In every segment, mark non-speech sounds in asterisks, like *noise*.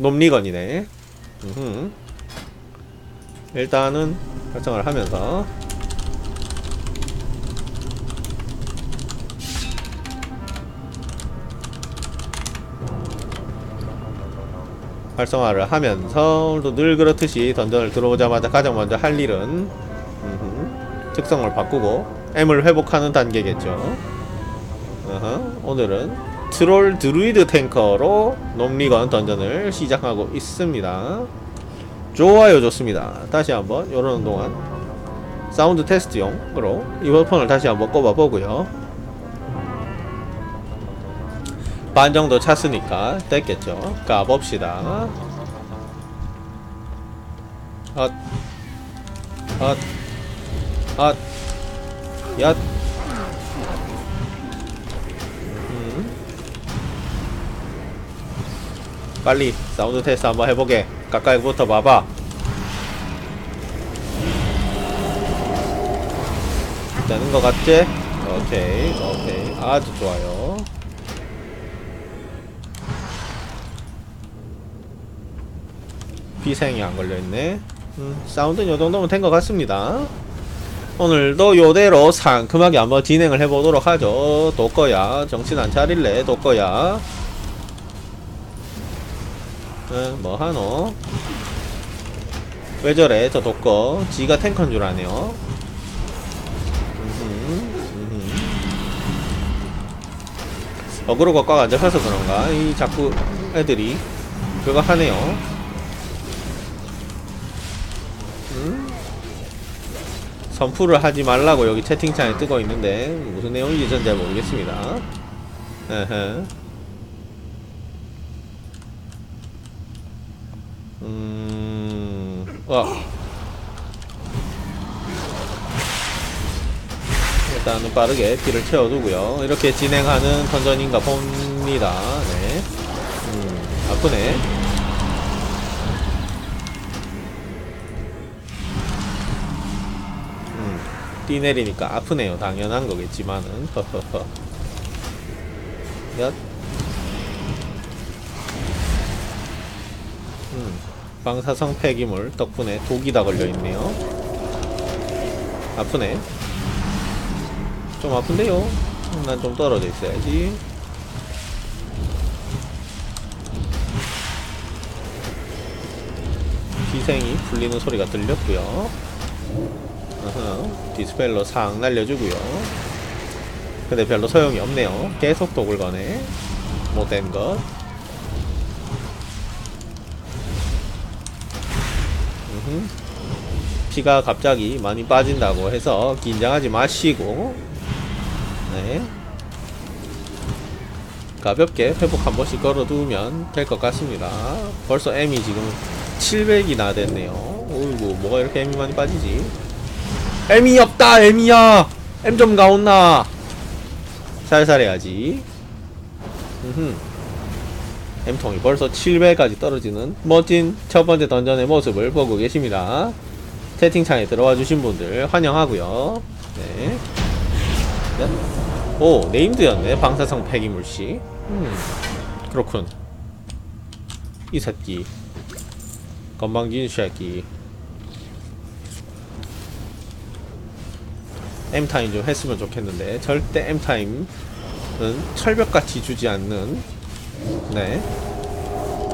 놈리건이네. 일단은 설정을 하면서 활성화를 하면서 또 늘 그렇듯이 던전을 들어오자마자 가장 먼저 할 일은 음흠, 특성을 바꾸고 M을 회복하는 단계겠죠. 어허, 오늘은 트롤 드루이드 탱커로 놈리건 던전을 시작하고 있습니다. 좋아요 좋습니다. 다시 한번 요러는 동안 사운드 테스트용으로 이어폰을 다시 한번 꼽아 보고요. 반 정도 찼으니까 됐겠죠. 까봅시다. 헛, 헛, 헛, 엿. 빨리 사운드 테스트 한번 해보게. 가까이부터 봐봐. 되는 것 같지? 오케이, 오케이. 아주 좋아요. 비생이 안 걸려있네. 음, 사운드는 요 정도면 된 것 같습니다. 오늘도 요대로 상큼하게 한번 진행을 해보도록 하죠. 도꺼야. 정신 안 차릴래, 도꺼야. 응, 뭐 하노? 왜 저래, 저 도꺼. 지가 탱커인 줄 아네요. 어그로가 꽉안 잡혀서 그런가? 이 자꾸 애들이 그거 하네요. 음? 선풀을 하지 말라고 여기 채팅창에 뜨고 있는데 무슨 내용인지 전 잘 모르겠습니다. 에헤. 음, 와. 일단은 빠르게 피를 채워두고요. 이렇게 진행하는 던전인가 봅니다. 네. 음, 아프네. 음, 뛰 내리니까 아프네요. 당연한 거겠지만은. 몇? 음, 방사성 폐기물 덕분에 독이 다 걸려있네요. 아프네. 좀 아픈데요? 난 좀 떨어져 있어야지. 기생이 풀리는 소리가 들렸고요. 어허, 디스펠러 상 날려주고요. 근데 별로 소용이 없네요. 계속 독을 거네. 못된 것. 음흠. 피가 갑자기 많이 빠진다고 해서 긴장하지 마시고 네. 가볍게 회복 한 번씩 걸어두면 될 것 같습니다. 벌써 M이 지금 700이나 됐네요. 어이구, 뭐가 이렇게 M이 많이 빠지지? M이 없다, M이야! M 좀 가온나! 살살 해야지. 음흠. M통이 벌써 700까지 떨어지는 멋진 첫 번째 던전의 모습을 보고 계십니다. 채팅창에 들어와 주신 분들 환영하고요. 네. 네. 오, 네임드였네. 방사성 폐기물씨. 음, 그렇군. 이 새끼. 건방진 새끼. M타임 좀 했으면 좋겠는데, 절대 M타임은 철벽같이 주지 않는, 네.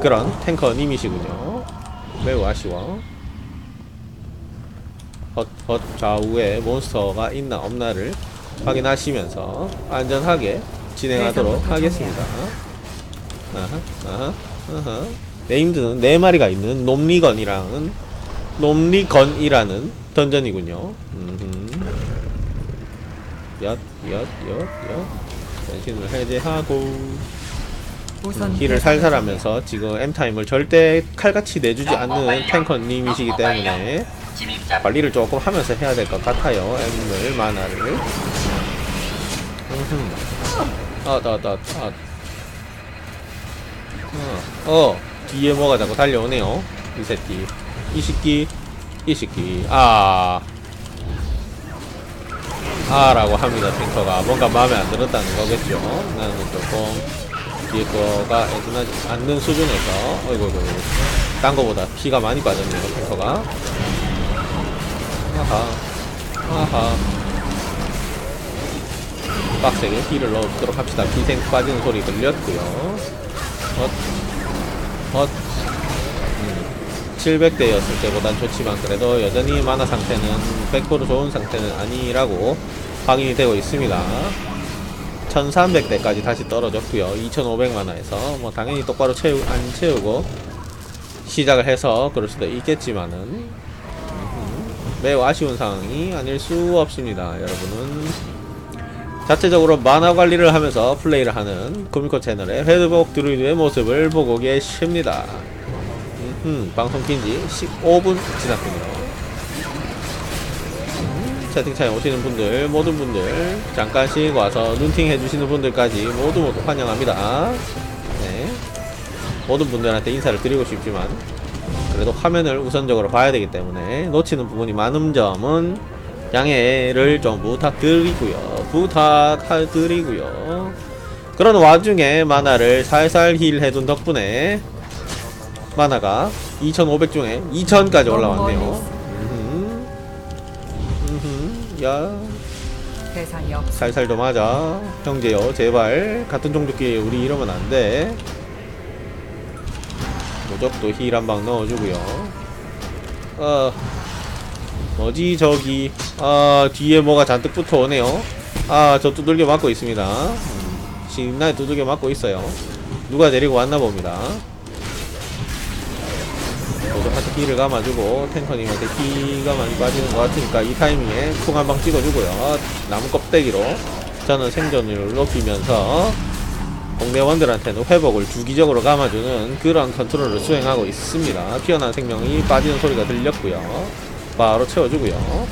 그런 탱커님이시군요. 매우 아쉬워. 헛, 헛 좌우에 몬스터가 있나 없나를 확인하시면서 안전하게 진행하도록 하겠습니다. 아하, 아하, 아하. 네임드는 네 마리가 있는 놈리건이라는 놈리건이라는 던전이군요. 음흠. 엿, 엿, 엿, 엿. 변신을 해제하고 힐을 살살 하면서 지금 M타임을 절대 칼같이 내주지 않는 탱커님이시기 때문에 관리를 조금 하면서 해야 될 것 같아요. M을 만화를. 음흠. 아, 나, 나, 아. 어, 어, 뒤에 뭐가 자꾸 달려오네요. 이 새끼. 이 새끼. 이 새끼. 아. 아라고 합니다, 탱커가. 뭔가 마음에 안 들었다는 거겠죠. 나는 조금 뒤에 거가 애둔하지 않는 수준에서 어이구. 딴 거보다 피가 많이 빠졌네요 탱커가 아하 아하 빡세게 힐을 넣도록 합시다 피생 빠지는 소리 들렸고요 헛 헛. 음. 700대였을 때보단 좋지만 그래도 여전히 만화 상태는 100% 좋은 상태는 아니라고 확인이 되고 있습니다 1300대까지 다시 떨어졌고요. 2500만화에서 뭐 당연히 똑바로 채우, 안 채우고 시작을 해서 그럴 수도 있겠지만은 매우 아쉬운 상황이 아닐 수 없습니다 여러분은. 자체적으로 만화 관리를 하면서 플레이를 하는 코미코 채널의 헤드복 드루이드의 모습을 보고 계십니다. 음, 방송 낀지 15분 지났군요. 음, 채팅창에 오시는 분들, 모든 분들, 잠깐씩 와서 눈팅 해주시는 분들까지 모두 모두 환영합니다. 네. 모든 분들한테 인사를 드리고 싶지만, 그래도 화면을 우선적으로 봐야 되기 때문에 놓치는 부분이 많은 점은 양해를 좀 부탁드리고요. 부탁드리고요. 그런 와중에 만화를 살살 힐 해둔 덕분에 만화가 2500 중에 2000까지 올라왔네요. 야, 대상이 없. 살살 좀 하자. 형제요, 제발. 같은 종족끼리 우리 이러면 안 돼. 무적도 힐 한 방 넣어주고요. 어, 뭐지, 저기. 아, 뒤에 뭐가 잔뜩 붙어오네요. 아, 저 두들겨 맞고 있습니다. 음, 신나게 두들겨 맞고 있어요. 누가 데리고 왔나 봅니다. 모두한테 힐을 감아주고 탱커님한테 피가 많이 빠지는 것 같으니까 이 타이밍에 쿵 한 방 찍어주고요. 나무 껍데기로 저는 생존율을 높이면서 공대원들한테는 회복을 주기적으로 감아주는 그런 컨트롤을 수행하고 있습니다. 피어난 생명이 빠지는 소리가 들렸고요. 바로 채워주고요.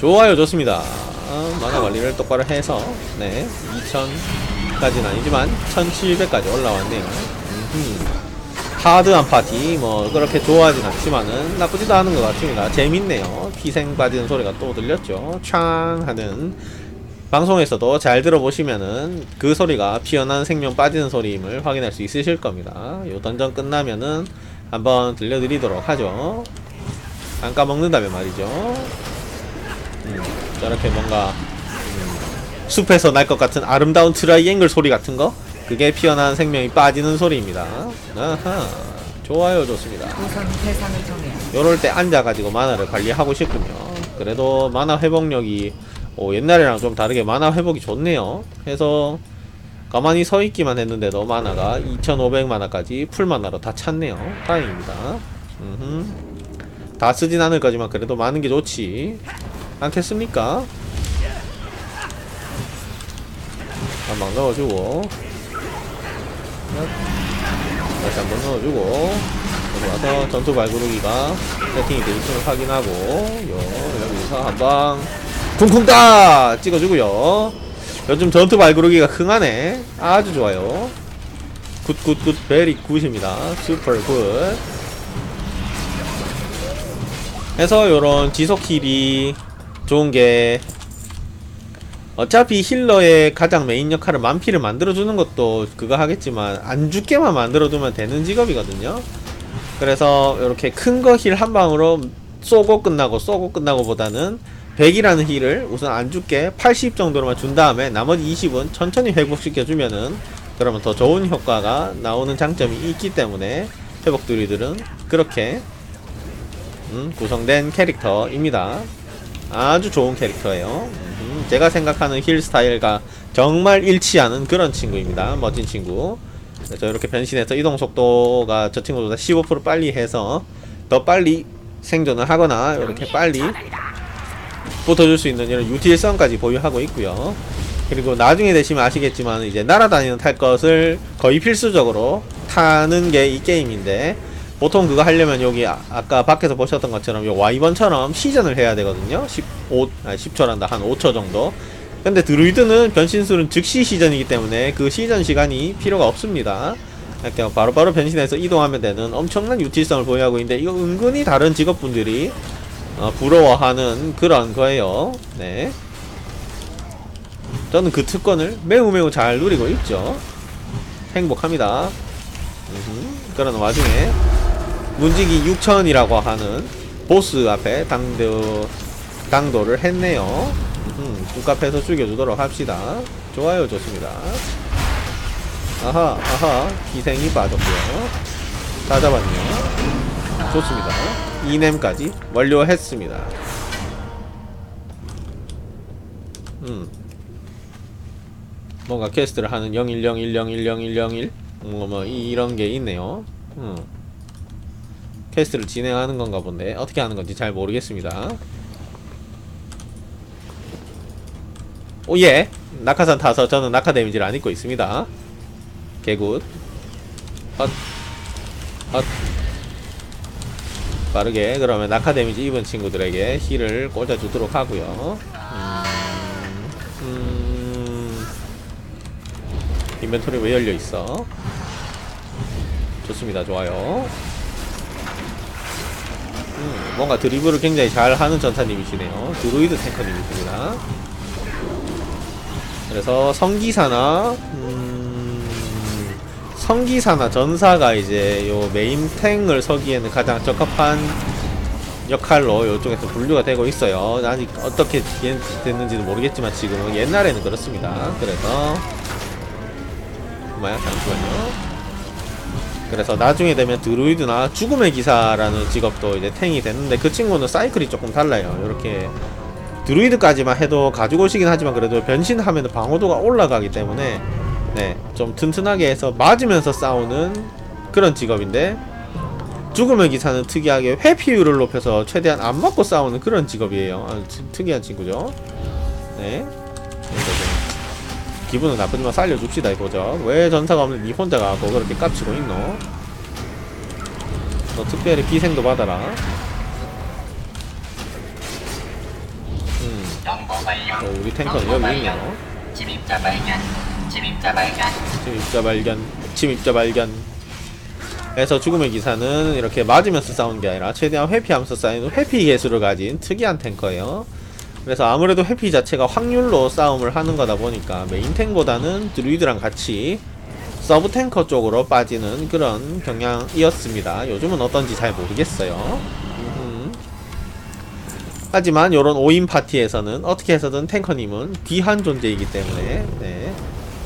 좋아요 좋습니다. 어, 만화 관리를 똑바로 해서 네 2000까지는 아니지만 1700까지 올라왔네요. 음흠. 하드한 파티 뭐 그렇게 좋아하진 않지만은 나쁘지도 않은 것 같습니다. 재밌네요. 피생 빠지는 소리가 또 들렸죠. 창 하는 방송에서도 잘 들어보시면은 그 소리가 피어난 생명 빠지는 소리임을 확인할 수 있으실 겁니다. 요 던전 끝나면은 한번 들려드리도록 하죠. 안 까먹는다면 말이죠. 음, 저렇게 뭔가 음, 숲에서 날 것 같은 아름다운 트라이앵글 소리 같은 거 그게 피어난 생명이 빠지는 소리입니다. 아하, 좋아요, 좋습니다. 우선 대상을 정해야. 요럴 때 앉아가지고 만화를 관리하고 싶군요. 그래도 만화 회복력이 오, 옛날이랑 좀 다르게 만화 회복이 좋네요. 해서 가만히 서 있기만 했는데도 만화가 2500만화까지 풀 만화로 다 찼네요. 다행입니다. 음흠. 다 쓰진 않을 거지만 그래도 많은 게 좋지. 않겠습니까? 한방 넣어주고 다시 한번 넣어주고 여기 와서 전투 발구르기가 세팅이 되어 있음을 확인하고 요 여기서 한방 쿵쿵 따 찍어주고요. 요즘 전투 발구르기가 흥하네. 아주 좋아요. 굿굿굿. 베리 굿입니다. 슈퍼 굿. 해서 요런 지속 힐이 좋은 게 어차피 힐러의 가장 메인 역할을 만피를 만들어주는 것도 그거 하겠지만 안 죽게만 만들어두면 되는 직업이거든요. 그래서 이렇게 큰 거 힐 한 방으로 쏘고 끝나고 쏘고 끝나고 보다는 100이라는 힐을 우선 안 죽게 80 정도로만 준 다음에 나머지 20은 천천히 회복시켜주면은 그러면 더 좋은 효과가 나오는 장점이 있기 때문에 회복 드리들은 그렇게 음, 구성된 캐릭터입니다. 아주 좋은 캐릭터예요. 음, 제가 생각하는 힐 스타일과 정말 일치하는 그런 친구입니다. 멋진 친구. 그래서 이렇게 변신해서 이동 속도가 저 친구보다 15% 빨리 해서 더 빨리 생존을 하거나 이렇게 빨리 붙어줄 수 있는 이런 유틸성까지 보유하고 있고요. 그리고 나중에 되시면 아시겠지만 이제 날아다니는 탈 것을 거의 필수적으로 타는 게 이 게임인데 보통 그거 하려면 여기 아, 아까 밖에서 보셨던 것처럼 요 와이번처럼 시전을 해야 되거든요. 15, 아 10초란다. 한 5초 정도. 근데 드루이드는 변신술은 즉시 시전이기 때문에 그 시전 시간이 필요가 없습니다. 이렇게 바로바로 변신해서 이동하면 되는 엄청난 유틸성을 보유하고 있는데 이거 은근히 다른 직업분들이 어, 부러워하는 그런 거예요. 네. 저는 그 특권을 매우 매우 잘 누리고 있죠. 행복합니다. 음흠. 그러는 와중에 문지기 6000이라고 하는 보스 앞에 당도 당도를 했네요. 음흠. 국값에서 죽여주도록 합시다. 좋아요, 좋습니다. 아하, 아하, 기생이 빠졌고요. 다 잡았네요. 좋습니다. 이넴까지 완료했습니다. 음. 뭔가 퀘스트를 하는 0101010101 뭐, 뭐 이- 이런 게 있네요. 음. 퀘스트를 진행하는 건가 본데 어떻게 하는 건지 잘 모르겠습니다. 오예 낙하산 타서 저는 낙하 데미지를 안 입고 있습니다. 개굿. 헛. 헛. 빠르게 그러면 낙하 데미지 입은 친구들에게 힐을 꽂아주도록 하고요. 음, 음, 인벤토리 왜 열려 있어? 좋습니다. 좋아요. 음, 뭔가 드리블을 굉장히 잘 하는 전사님이시네요. 드루이드 탱커님이십니다. 그래서 성기사나 음, 성기사나 전사가 이제 요 메인 탱을 서기에는 가장 적합한 역할로 이쪽에서 분류가 되고 있어요. 아직 어떻게 됐는지는 모르겠지만 지금은 옛날에는 그렇습니다. 그래서 뭐야 잠시만요. 그래서 나중에 되면 드루이드나 죽음의 기사라는 직업도 이제 탱이 됐는데 그 친구는 사이클이 조금 달라요. 이렇게 드루이드까지만 해도 가지고 오시긴 하지만 그래도 변신하면 방어도가 올라가기 때문에 네, 좀 튼튼하게 해서 맞으면서 싸우는 그런 직업인데 죽음의 기사는 특이하게 회피율을 높여서 최대한 안 맞고 싸우는 그런 직업이에요. 아, 지- 특이한 친구죠. 네. 기분은 나쁘지만 살려줍시다 이거죠. 왜 전사가 없는 니 혼자 가고 그렇게 깝치고 있노? 너 특별히 비생도 받아라. 음. 어, 우리 탱커는 여기 있네요. 침입자 발견. 침입자 발견. 침입자 발견, 침입자 발견. 그래서 죽음의 기사는 이렇게 맞으면서 싸우는 게 아니라 최대한 회피하면서 쌓이는 회피 개수를 가진 특이한 탱커예요. 그래서 아무래도 회피 자체가 확률로 싸움을 하는 거다 보니까 메인 탱보다는 드루이드랑 같이 서브 탱커 쪽으로 빠지는 그런 경향이었습니다. 요즘은 어떤지 잘 모르겠어요. 음흠. 하지만 요런 5인 파티에서는 어떻게 해서든 탱커님은 귀한 존재이기 때문에 네.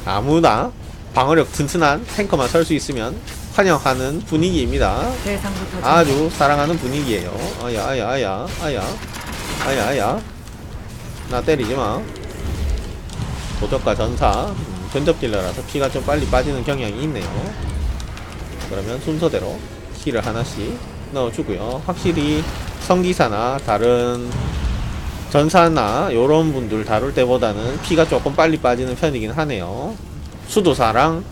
아무나 방어력 튼튼한 탱커만 설 수 있으면 환영하는 분위기입니다. 아주 사랑하는 분위기예요. 아야 아야 아야 아야 아야 아야 나 때리지 마. 도적과 전사 음, 근접 딜러라서 피가 좀 빨리 빠지는 경향이 있네요. 그러면 순서대로 힐을 하나씩 넣어주고요. 확실히 성기사나 다른 전사나 요런 분들 다룰 때보다는 피가 조금 빨리 빠지는 편이긴 하네요. 수도사랑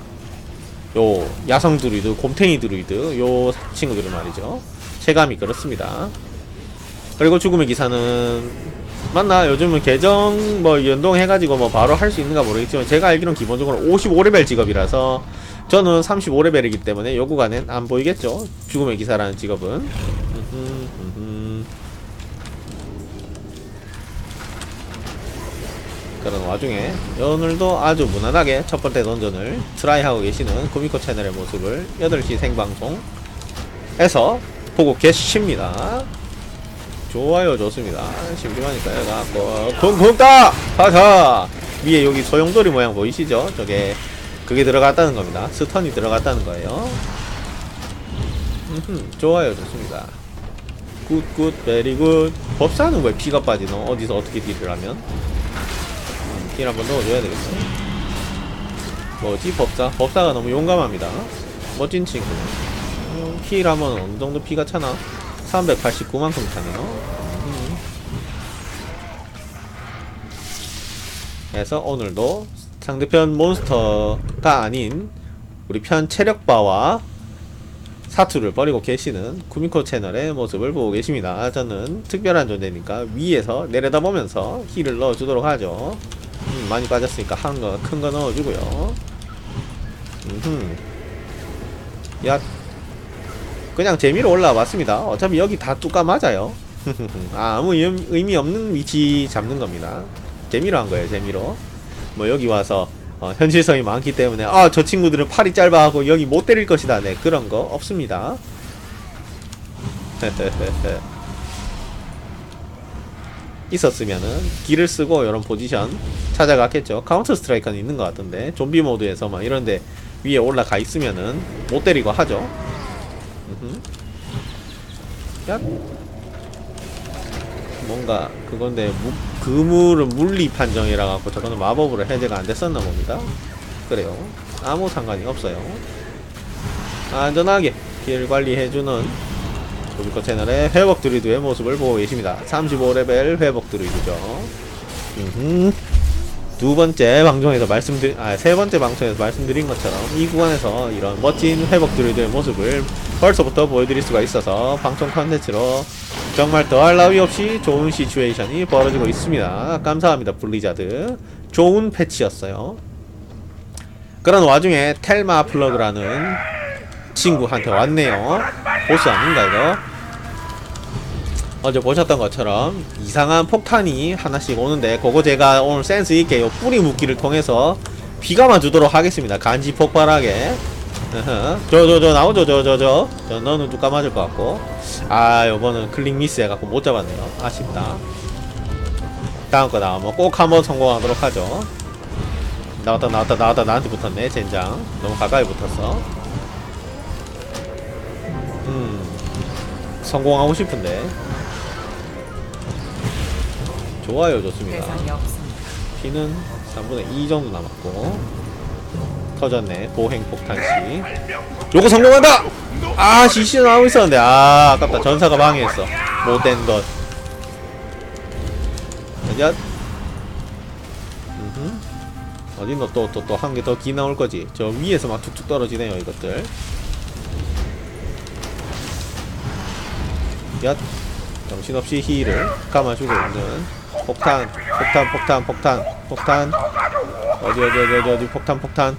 요 야성 드루이드, 곰탱이 드루이드 요 친구들은 말이죠. 체감이 그렇습니다. 그리고 죽음의 기사는 맞나? 요즘은 계정 뭐 연동해가지고 뭐 바로 할 수 있는가 모르겠지만 제가 알기로는 기본적으로 55레벨 직업이라서 저는 35레벨이기 때문에 요 구간엔 안 보이겠죠? 죽음의 기사라는 직업은. *laughs* 그런 와중에 오늘도 아주 무난하게 첫 번째 던전을 트라이하고 계시는 구미코 채널의 모습을 8시 생방송에서 보고 계십니다. 좋아요 좋습니다. 심심하니까 얘가 고 쿵쿵 따! 하하! 위에 여기 소용돌이 모양 보이시죠? 저게 그게 들어갔다는 겁니다. 스턴이 들어갔다는 거예요. 음흠, 좋아요 좋습니다. 굿굿 베리굿 법사는 왜 피가 빠지노? 어디서 어떻게 딜을 하면? 힐 한번 넣어줘야 되겠어. 뭐지 법사? 법사가 너무 용감합니다. 멋진 친구. 어, 힐 하면 어느 정도 피가 차나? 389만큼 차네요. 음. 그래서 오늘도 상대편 몬스터가 아닌 우리 편 체력바와 사투를 벌이고 계시는 구미코 채널의 모습을 보고 계십니다. 저는 특별한 존재니까 위에서 내려다보면서 힐을 넣어주도록 하죠. 음, 많이 빠졌으니까 한 거, 큰 거 넣어주고요. 음흠. 야, 그냥 재미로 올라왔습니다. 어차피 여기 다 뚜까 맞아요. *laughs* 아, 아무 의미, 없는 위치 잡는 겁니다. 재미로 한 거예요, 재미로. 뭐 여기 와서 어, 현실성이 많기 때문에 아 저 친구들은 팔이 짧아하고 여기 못 때릴 것이다 네 그런 거 없습니다 *laughs* 있었으면은 기를 쓰고 이런 포지션 찾아갔겠죠 카운터 스트라이커는 있는 것 같은데 좀비 모드에서 막 이런데 위에 올라가 있으면은 못 때리고 하죠 야 뭔가 그건데 무, 그물은 물리 판정이라 갖고 저거는 마법으로 해제가 안 됐었나 봅니다. 그래요. 아무 상관이 없어요. 안전하게 길 관리해주는 조비코 채널의 회복 드리드의 모습을 보고 계십니다. 35레벨 회복 음흠. 두 번째 방송에서 말씀드린 아세 번째 방송에서 말씀드린 것처럼 이 구간에서 이런 멋진 회복 드리드의 모습을 벌써부터 보여드릴 수가 있어서 방송 컨텐츠로 정말 더할 나위 없이 좋은 시츄에이션이 벌어지고 있습니다. 감사합니다 블리자드 좋은 패치였어요. 그런 와중에 텔마 플러그라는 친구한테 왔네요. 보스 아닌가 이거? 어제 보셨던 것처럼 이상한 폭탄이 하나씩 오는데 그거 제가 오늘 센스 있게 요 뿌리 묶기를 통해서 비가 맞주도록 하겠습니다. 간지 폭발하게. 저 저 저 나오죠 저 저 저. 저 너는 누가 맞을 것 같고. 아 요거는 클릭 미스 해갖고 못 잡았네요. 아쉽다. 다음 거 나오면 꼭 한번 성공하도록 하죠. 나왔다 나왔다 나왔다. 나한테 붙었네 젠장. 너무 가까이 붙었어. 음. 성공하고 싶은데 좋아요 좋습니다. 피는 3분의 2 정도 남았고 터졌네. 보행 폭탄시 요거 성공한다! 아 CC 나오고 있었는데. 아 아깝다. 전사가 방해했어. 못된 것. 야. 음흠. 어딨노 또 또 또 한 개 더 기 나올 거지. 저 위에서 막 툭툭 떨어지네요 이것들. 야. 정신없이 힐을 감아주고 있는 폭탄 폭탄 폭탄 폭탄 폭탄. 어디 어디 어디 어디 어디? 폭탄 폭탄.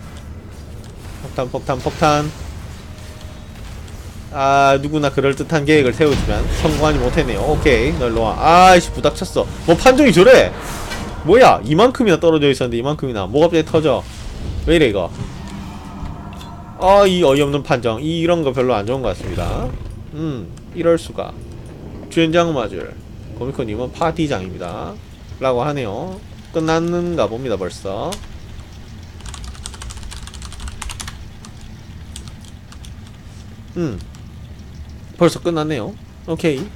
폭탄 폭탄 폭탄. 아 누구나 그럴듯한 계획을 세우지만 성공하지 못했네요. 오케이 널 놓아. 아이씨 부닥쳤어. 뭐 판정이 저래? 뭐야? 이만큼이나 떨어져 있었는데 이만큼이나. 뭐가 갑자기 터져? 왜 이래 이거? 아 이 어이없는 판정. 이- 이런 거 별로 안 좋은 것 같습니다. 음 이럴 수가. 주연장 맞을 코미코님은 파티장입니다. 라고 하네요. 끝났는가 봅니다 벌써. 음. 벌써 끝났네요. 오케이